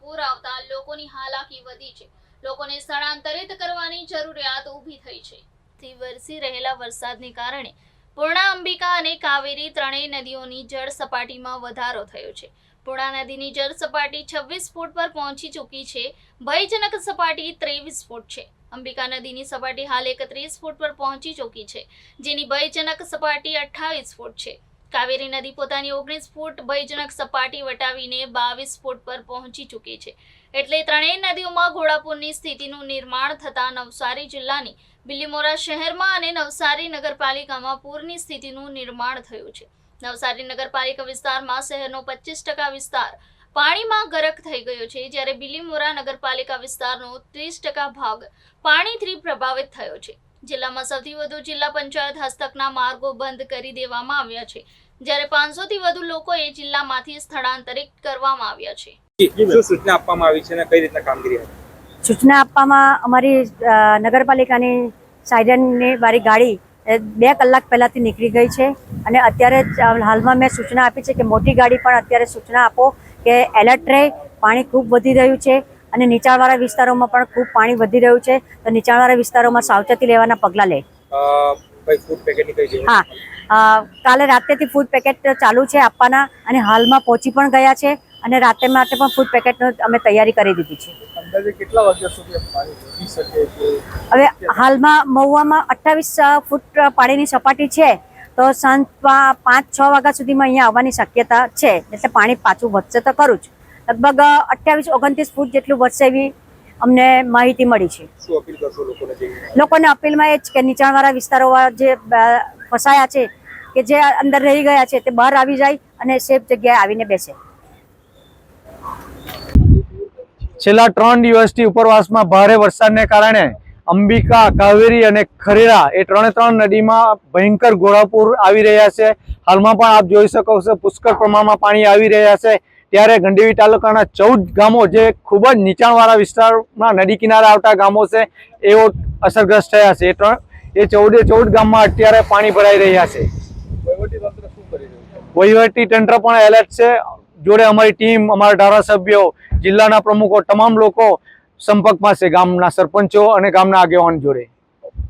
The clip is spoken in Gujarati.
પૂર આવતા લોકોની હાલાકી વધી છે. લોકોને સ્થળાંતરિત કરવાની જરૂરિયાત ઊભી થઈ છે. વરસી રહેલા વરસાદને કારણે પૂર્ણા અંબિકા અને કાવેરી ત્રણેય નદીઓની જળ સપાટીમાં વધારો થયો છે. પૂર્ણા નદીની જળ સપાટી છવ્વીસ ફૂટ પર પહોંચી ચૂકી છે. ભયજનક સપાટી ત્રેવીસ ફૂટ છે. અંબિકા નદીની સપાટી હાલ એકત્રીસ ફૂટ પર પહોંચી ચૂકી છે, જેની ભયજનક સપાટી અઠ્ઠાવીસ ફૂટ છે. કાવેરી નદી પોતાની ઓગણીસ ફૂટ ભયજનક સપાટી વટાવીને બાવીસ ફૂટ પર પહોંચી ચૂકી છે. એટલે ત્રણેય નદીઓમાં ઘોડાપુરની સ્થિતિનું નિર્માણ થતાં નવસારી જિલ્લાની બિલીમોરા શહેરમાં અને નવસારી નગરપાલિકામાં પૂરની સ્થિતિનું નિર્માણ થયું છે. નવસારી નગરપાલિકા વિસ્તારમાં શહેરનો પચીસ ટકા વિસ્તાર પાણીમાં ગરક થઈ ગયો છે જ્યારે બિલીમોરા નગરપાલિકા વિસ્તારનો ત્રીસ ટકા ભાગ પાણીથી પ્રભાવિત થયો છે. જિલ્લામાં સૌથી વધુ જિલ્લા પંચાયત હસ્તકના માર્ગો બંધ કરી દેવામાં આવ્યા છે જ્યારે પાંચસોથી વધુ લોકોએ જિલ્લામાંથી સ્થળાંતરિત કરવામાં આવ્યા છે. શું સૂચના આપવામાં આવી છે અને કઈ રીતના કામગીરી હતી? સૂચના આપવામાં અમારી નગરપાલિકાની સાયરનની વાળી ગાડી બે કલાક પહેલાંથી નીકળી ગઈ છે અને અત્યારે હાલમાં મેં સૂચના આપી છે કે મોટી ગાડી પણ અત્યારે સૂચના આપો કે એલર્ટ રહે પાણી ખૂબ વધી રહ્યું છે અને નીચાણવાળા વિસ્તારોમાં પણ ખૂબ પાણી વધી રહ્યું છે તો નીચાણવાળા વિસ્તારોમાં સાવચેતી લેવાના પગલાં લે. હા. કાલે રાત્રેથી ફૂડ પેકેટ ચાલુ છે આપવાના અને હાલમાં પહોંચી પણ ગયા છે. અને રાતે માટે પણ ફૂડ પેકેટનો અમે તૈયારી કરી દીધી છે. કેટલા વાગ્યા સુધી હવે હાલમાં મહુવામાં અઠ્ઠાવીસ ફૂટ પાણીની સપાટી છે તો સાંજ પાંચ છ વાગ્યા સુધીમાં અહીંયા આવવાની શક્યતા છે એટલે પાણી પાછું વધશે તો ખરું જ. લગભગ અઠ્યાવીસ ઓગણત્રીસ ફૂટ જેટલું વધશે એવી અમને માહિતી મળી છે. લોકોને અપીલમાં એ જ કે નીચાણવાળા વિસ્તારો જે ફસાયા છે કે જે અંદર રહી ગયા છે તે બહાર આવી જાય અને સેફ જગ્યાએ આવીને બેસે. છેલ્લા ત્રણ દિવસથી ઉપરવાસમાં ભારે વરસાદને કારણે અંબિકા કાવેરી અને ખરેરા એ ત્રણે ત્રણ નદીમાં ભયંકર ઘોડાપૂર આવી રહ્યા છે. હાલમાં પણ આપ જોઈ શકો છો પુષ્કળ પ્રમાણમાં પાણી આવી રહ્યા છે. ત્યારે ગંડેવી તાલુકાના ચૌદ ગામો જે ખૂબ જ નીચાણવાળા વિસ્તારમાં નદી કિનારે આવતા ગામો છે એઓ અસરગ્રસ્ત થયા છે. એ ત્રણ એ ચૌદે ચૌદ ગામમાં અત્યારે પાણી ભરાઈ રહ્યા છે. વહીવટી તંત્ર શું કરી રહ્યું છે? વહીવટી તંત્ર પણ એલર્ટ છે. જોડે અમારી ટીમ, અમારા ધારાસભ્યો, જિલ્લાના પ્રમુખો, તમામ લોકો સંપર્કમાં છે ગામના સરપંચો અને ગામના આગેવાન જોડે.